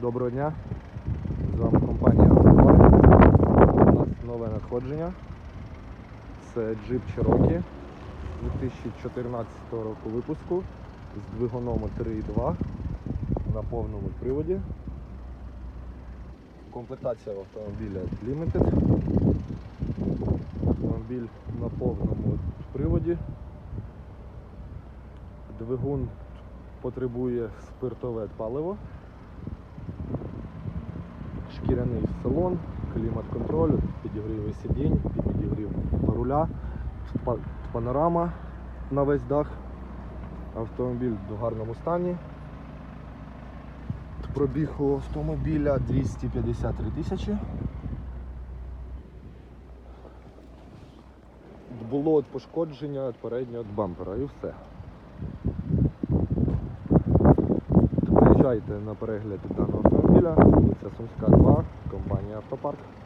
Доброго дня. З вами компанія Автопарк. У нас нове надходження. Це Jeep Cherokee 2014 року випуску з двигуном 3.2 на повному приводі. Комплектація автомобіля Limited. Автомобіль на повному приводі. Двигун потребує спиртове паливо шкіряний салон, клімат-контроль, підігріви сидінь, підігрів руля, панорама на весь дах. Автомобіль в гарному стані. Пробіг у автомобіля 253 тисячі. Було пошкодження від переднього бампера і все. Приїжджайте на перегляд даного автомобіля, вулиця Сумська 2, компанія Автопарк.